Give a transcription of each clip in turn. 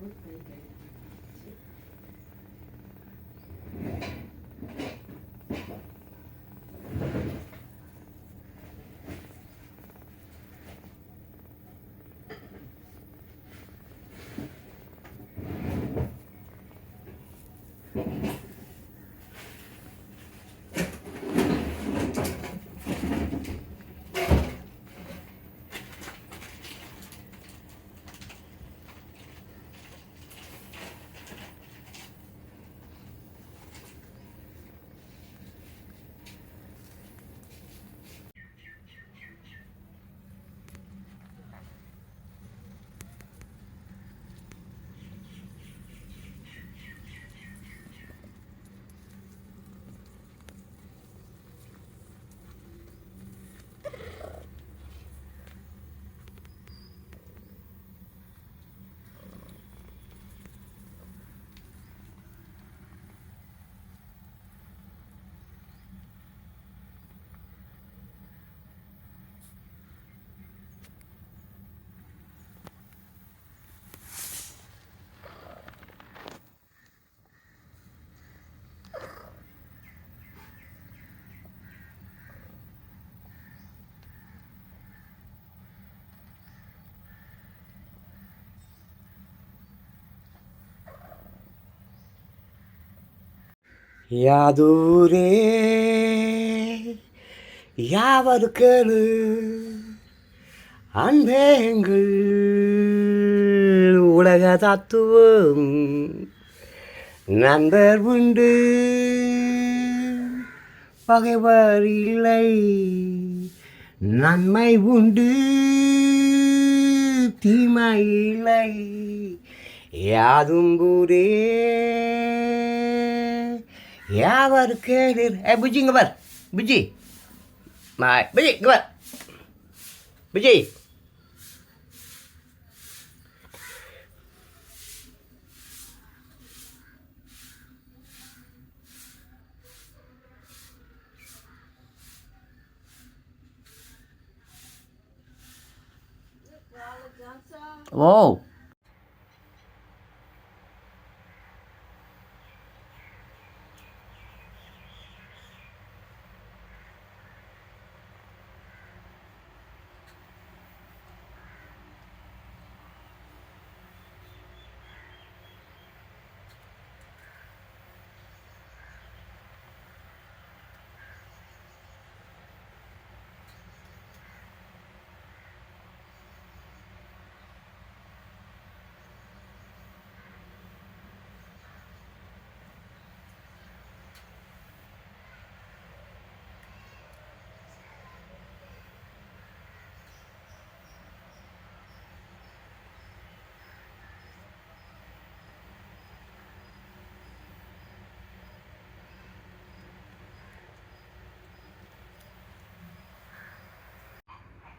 போது கை யாதூரே யாவது யாவருக்கேளு அன்பேங்கள் உலக தத்துவம். நண்பர் உண்டு பகைவர் இல்லை. நன்மை உண்டு தீமை இல்லை. யாதும் ஊரே யாவர் கேளீர் ஏ புஜி இங்கே பார் புஜி மாய் புஜி இங்கே பார் புஜி ஓ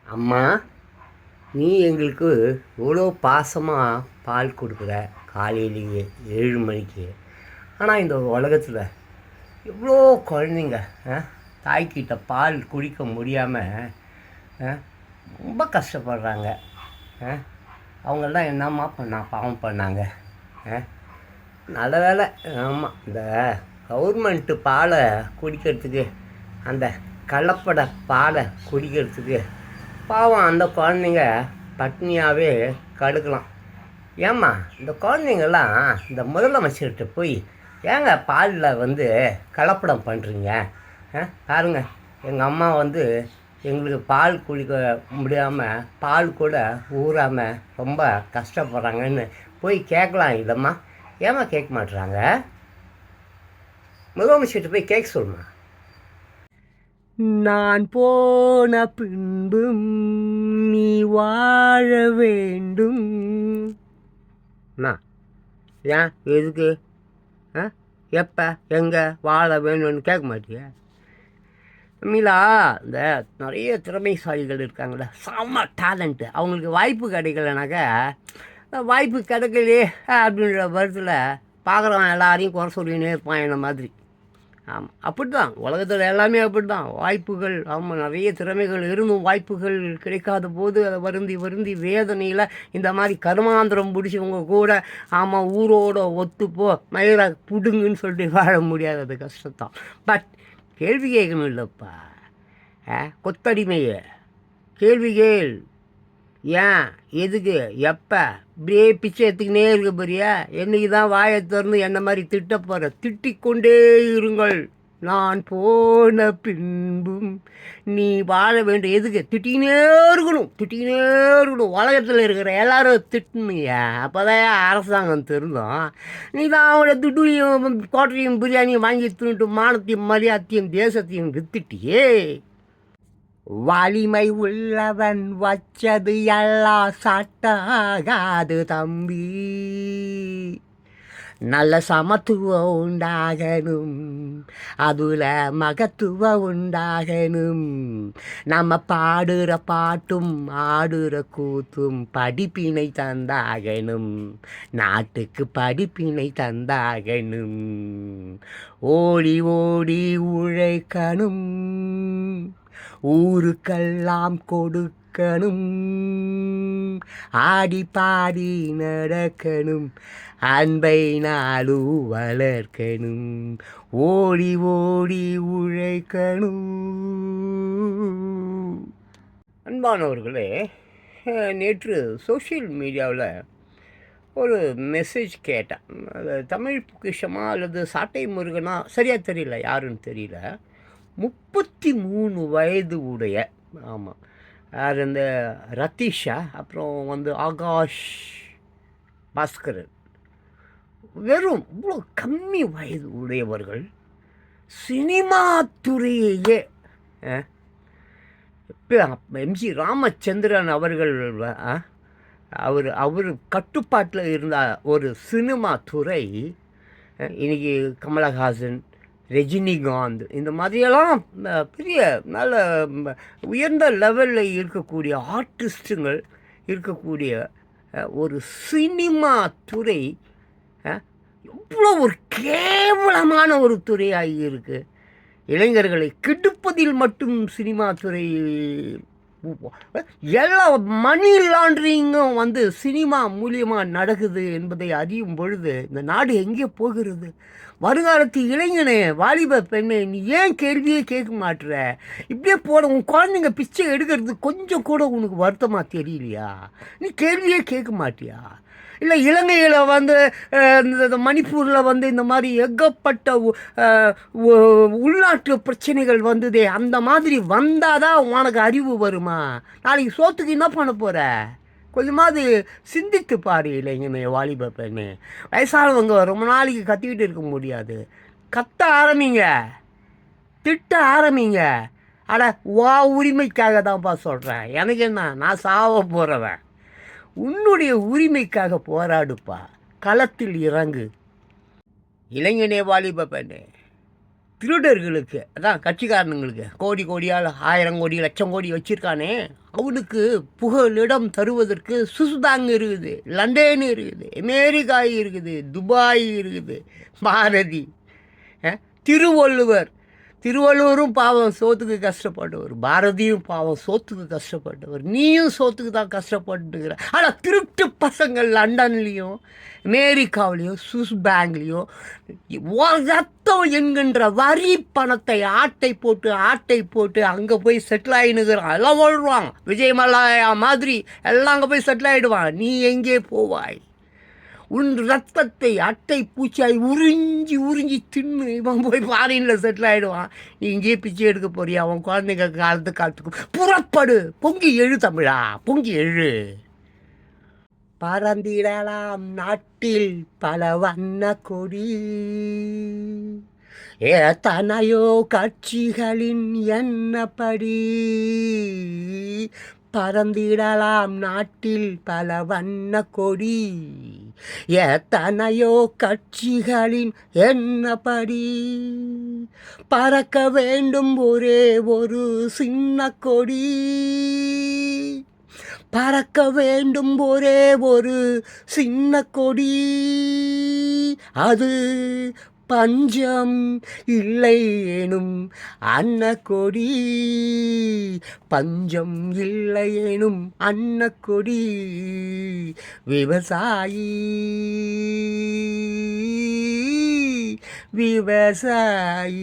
அம்மா நீ எங்களுக்கு இவ்வளோ பாசமாக பால் கொடுக்குற. காலையிலேயே ஏழு மணிக்கு. ஆனால் இந்த உலகத்தில் எவ்வளோ குழந்தைங்க ஆ, தாய்க்கிட்ட பால் குடிக்க முடியாமல் ரொம்ப கஷ்டப்படுறாங்க. ஆ, அவங்கெல்லாம் என்னம்மா பண்ணா பாவம் பண்ணாங்க. ஆ, நல்ல வேலை ஆமாம் இந்த கவர்மெண்ட்டு பாலை குடிக்கிறதுக்கு அந்த கலப்பட பாலை குடிக்கிறதுக்கு பாவம் அந்த குழந்தைங்க பட்னியாகவே கடுக்கலாம். ஏம்மா இந்த குழந்தைங்கெல்லாம் இந்த முதலமைச்சர்கிட்ட போய் ஏங்க பாலில் வந்து கலப்படம் பண்ணுறீங்க ஆ பாருங்க எங்கள் அம்மா வந்து எங்களுக்கு பால் குடிக்க முடியாமல் பால் கூட ஊறாமல் ரொம்ப கஷ்டப்படுறாங்கன்னு போய் கேட்கலாம் இல்லைம்மா ஏம்மா கேட்க மாட்டுறாங்க முதலமைச்சர்கிட்ட போய் கேட்க சொல்லுமா நான் போன பின்பும் நீ வாழ வேண்டும். அண்ணா ஏன் எதுக்கு? ஆ? எப்போ எங்கே வாழ வேணும்னு கேட்க மாட்டியா? மீலா இந்த நிறைய திறமைசாலிகள் இருக்காங்கள செம்ம டேலண்ட்டு அவங்களுக்கு வாய்ப்பு கிடைக்கலனாக்கா வாய்ப்பு கிடைக்கலையே அப்படின்ற வருத்தில் பார்க்குறவன் எல்லாரையும் குறை சொல்லினே இருப்பான் என்ன மாதிரி. ஆமாம் அப்படி தான் உலகத்தில் எல்லாமே அப்படி தான் வாய்ப்புகள் ஆமாம் நிறைய திறமைகள் இருந்தும் வாய்ப்புகள் கிடைக்காத போது அதை வருந்தி வருந்தி வேதனையில் இந்த மாதிரி கருமாந்திரம் பிடிச்சவங்க கூட ஆமாம் ஊரோட ஒத்துப்போ மயிரை புடுங்குன்னு சொல்லிட்டு வாழ முடியாது அது கஷ்டத்தான் பட் கேள்வி கேட்கணும் இல்லைப்பா. ஆ கொத்தடிமையே. கேள்வி கேள். ஏன்? எதுக்கு? எப்போ? இப்படியே பிச்சை எடுத்துக்கினே இருக்க போறியா? என்னைக்கு தான் வாயை திறந்து என்ன மாதிரி திட்ட போகிற திட்டிக்கொண்டே இருங்கள். நான் போன பின்பும் நீ வாழ வேண்டும். எதுக்கு? திட்டிக்கினே இருக்கணும். திட்டிக்கினே இருக்கணும். உலகத்தில் இருக்கிற எல்லாரும் திட்டணுங்க அப்போ தான் அரசாங்கம் திருந்தோம் நீ தான் அவங்கள துட்டுலையும் கோட்டையும் பிரியாணியும் வாங்கி தின்னுட்டு மானத்தையும் மரியாதையும் தேசத்தையும் வித்துட்டியே. வலிமை உள்ளவன் வச்சது எல்லா சட்டாகாது தம்பி. நல்ல சமத்துவம் உண்டாகணும் அதுல மகத்துவம் உண்டாகணும். நம்ம பாடுற பாட்டும் ஆடுற கூத்தும் படிப்பினை தந்தாகணும். நாட்டுக்கு படிப்பினை தந்தாகணும். ஓடி ஓடி உழைக்கணும். ஊருக்கெல்லாம் கொடுக்கணும். ஆடி பாடி நடக்கணும். அன்பை நாளு வளர்க்கணும். ஓடி ஓடி உழைக்கணும். அன்பானவர்களே நேற்று சோஷியல் மீடியாவில் ஒரு மெசேஜ் கேட்டேன். அது தமிழ் பொக்கிஷமாக அல்லது சாட்டை முருகனா? சரியாக தெரியல யாருன்னு தெரியல. முப்பத்தி மூணு வயது உடைய ஆமாம் யார் இந்த ரத்தீஷா அப்புறம் வந்து ஆகாஷ் பாஸ்கரன். வெறும் இவ்வளோ கம்மி வயது உடையவர்கள் சினிமா துறையே அஹ், இப்ப எம்ஜி ராமச்சந்திரன் அவர்கள் அவர் அவர் கட்டுப்பாட்டில் இருந்த ஒரு சினிமா துறை அஹ், இன்னைக்கு கமலஹாசன் ரஜினிகாந்த். இந்த மாதிரியெல்லாம் பெரிய நல்ல உயர்ந்த லெவலில் இருக்கக்கூடிய ஆர்டிஸ்ட்டுங்கள் இருக்கக்கூடிய ஒரு சினிமா துறை எவ்வளோ ஒரு கேவலமான ஒரு துறையாகி இருக்குது இளைஞர்களை கெடுப்பதில் மட்டும் சினிமா துறை எல்லா மணி லாண்ட்ரிங்கும் வந்து சினிமா மூலியமாக நடக்குது என்பதை அறியும் பொழுது இந்த நாடு எங்கே போகிறது? வருங்காலத்து இளைஞனே வாலிப பெண்ணே நீ ஏன் கேள்வியே கேட்க மாட்டுற? இப்படியே போன உன் குழந்தைங்க பிச்சை எடுக்கிறது கொஞ்சம் கூட உனக்கு வருத்தமாக தெரியலையா? நீ கேள்வியே கேட்க மாட்டியா? இல்லை இலங்கையில் வந்து இந்த மணிப்பூரில் வந்து இந்த மாதிரி ஏகப்பட்ட உள்நாட்டு பிரச்சனைகள் வந்ததே. அந்த மாதிரி வந்தால் தான் உனக்கு அறிவு வருமா? நாளைக்கு சோத்துக்கு என்ன பண்ண போகிற கொஞ்சமாவது சிந்தித்து பாரு இளைஞனே வாலிப பெண்ணு. வயசானவங்க ரொம்ப நாளைக்கு கத்திக்கிட்டு இருக்க முடியாது. கத்த ஆரம்பிங்க. திட்ட ஆரம்பிங்க. அட வா உரிமைக்காக தான்ப்பா சொல்கிறேன் எனக்கு என்ன நான் சாவ போகிறவன் உன்னுடைய உரிமைக்காக போராடுப்பா. களத்தில் இறங்கு. இளைஞனே வாலிப பெண்ணே திருடர்களுக்கு அதான் கட்சிக்காரனுங்களுக்கு கோடி கோடியால் ஆயிரம் கோடி லட்சம் கோடி வச்சிருக்கானே. அவனுக்கு புகலிடம் தருவதற்கு சுசுதாங் இருக்குது லண்டன் இருக்குது அமெரிக்கா இருக்குது துபாய் இருக்குது பாரதி திருவள்ளுவர் திருவள்ளுவரும் பாவம் சோத்துக்கு கஷ்டப்பட்டவர் பாரதியும் பாவம் சோத்துக்கு கஷ்டப்பட்டவர். நீயும் சோத்துக்கு தான் கஷ்டப்பட்டுக்கிற. ஆனால் திருட்டு பசங்கள் லண்டன்லேயும் அமெரிக்காவிலையும் சுவிஸ் பேங்க்லேயும் ரத்தம் என்கின்ற வரி பணத்தை ஆட்டை போட்டு ஆட்டை போட்டு அங்கே போய் செட்டில் ஆகினுக்கிறான் எல்லாம் வாழ்வான் விஜய் மல்லாயா மாதிரி எல்லாம் அங்கே போய் செட்டில் ஆகிடுவான் நீ எங்கே போவாய்? உன் ரத்தத்தை அட்டை பூச்சியாய் உறிஞ்சி உறிஞ்சி தின்னு. இவன் போய் ஃபாரினில் செட்டில் ஆகிடுவான் நீ இங்கேயே பிச்சை எடுக்க போறியா? அவன் குழந்தைங்க காலத்து காலத்துக்கு புறப்படு. பொங்கி எழு தமிழா. பொங்கி எழு. பறந்திடலாம் நாட்டில் பல வண்ண கொடி. எத்தனையோ கட்சிகளின் என்னப்படி பறந்திடலாம் நாட்டில் பல வண்ண கொடி. எத்தனையோ கட்சிகளின் எண்ணப்படி பறக்க வேண்டும் ஒரே ஒரு சின்ன கொடி. பறக்க வேண்டும் ஒரே ஒரு சின்ன கொடி. அது பஞ்சம் இல்லை எனும் அன்னக்கொடி. பஞ்சம் இல்லை எனும் அன்னக்கொடி. விவசாயி. விவசாயி.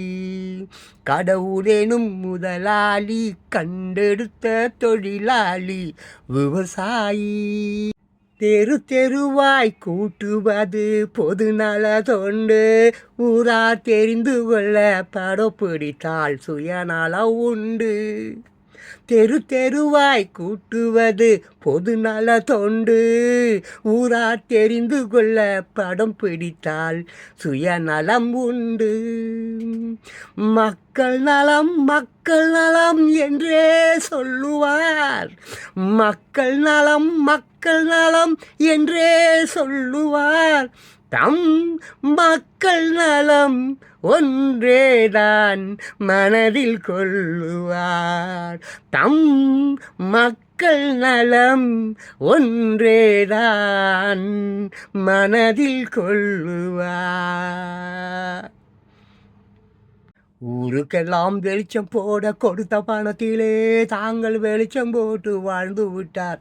கடவுளேனும் முதலாளி கண்டெடுத்த தொழிலாளி விவசாயி. தெரு தெருவாய் கூட்டுவது பொதுநல தொண்டு. ஊரா தெரிந்து கொள்ள படம் பிடித்தால் சுயநல உண்டு. தெரு தெருவாய் கூட்டுவது பொதுநல தொண்டு. ஊரா தெரிந்து கொள்ள படம் பிடித்தால் சுயநலம் உண்டு. மக்கள் நலம் மக்கள் நலம் என்றே சொல்லுவார். மக்கள் நலம் மக்கள் நலம் என்றே சொல்லுவார். தம் மக்கள் நலம் ஒன்றேதான் மனதில் கொள்ளுவார். தம் மக்கள் நலம் ஒன்றேதான் மனதில் கொள்ளுவார். ஊருக்கெல்லாம் வெளிச்சம் போட கொடுத்த பணத்திலே தாங்கள் வெளிச்சம் போட்டு வாழ்ந்து விட்டார்.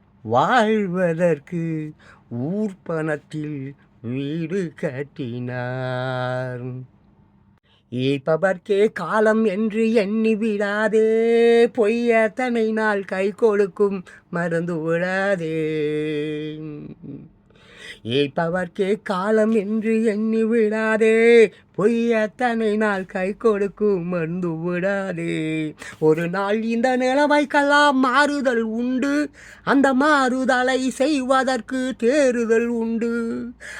வாழ்வதற்கு ஊர் பணத்தில் வீடு கட்டினார். ஈப்பவர்க்கே காலம் என்று எண்ணி விடாதே பொய்யத்தனை நாள் கை கொடுக்கும் மறந்து விடாதே. ஏற்பவர்க்கே காலம் என்று எண்ணி விடாதே பொய்யத்தனை நாள் கை கொடுக்கும் மருந்து விடாதே. ஒரு நாள் இந்த நிலைமைக்கெல்லாம் மாறுதல் உண்டு. அந்த மாறுதலை செய்வதற்கு தேறுதல் உண்டு.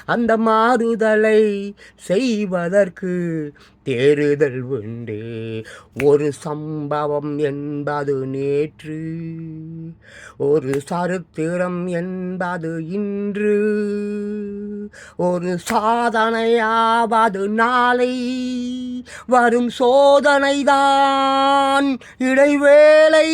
அந்த மாறுதலை செய்வதற்கு தேறுதல் உண்டு. ஒரு சம்பவம் என்பது நேற்று ஒரு சரித்திரம் என்பது இன்று ஒரு சாதனையாவது காலை வரும் சோதனைதான் இடைவேளை.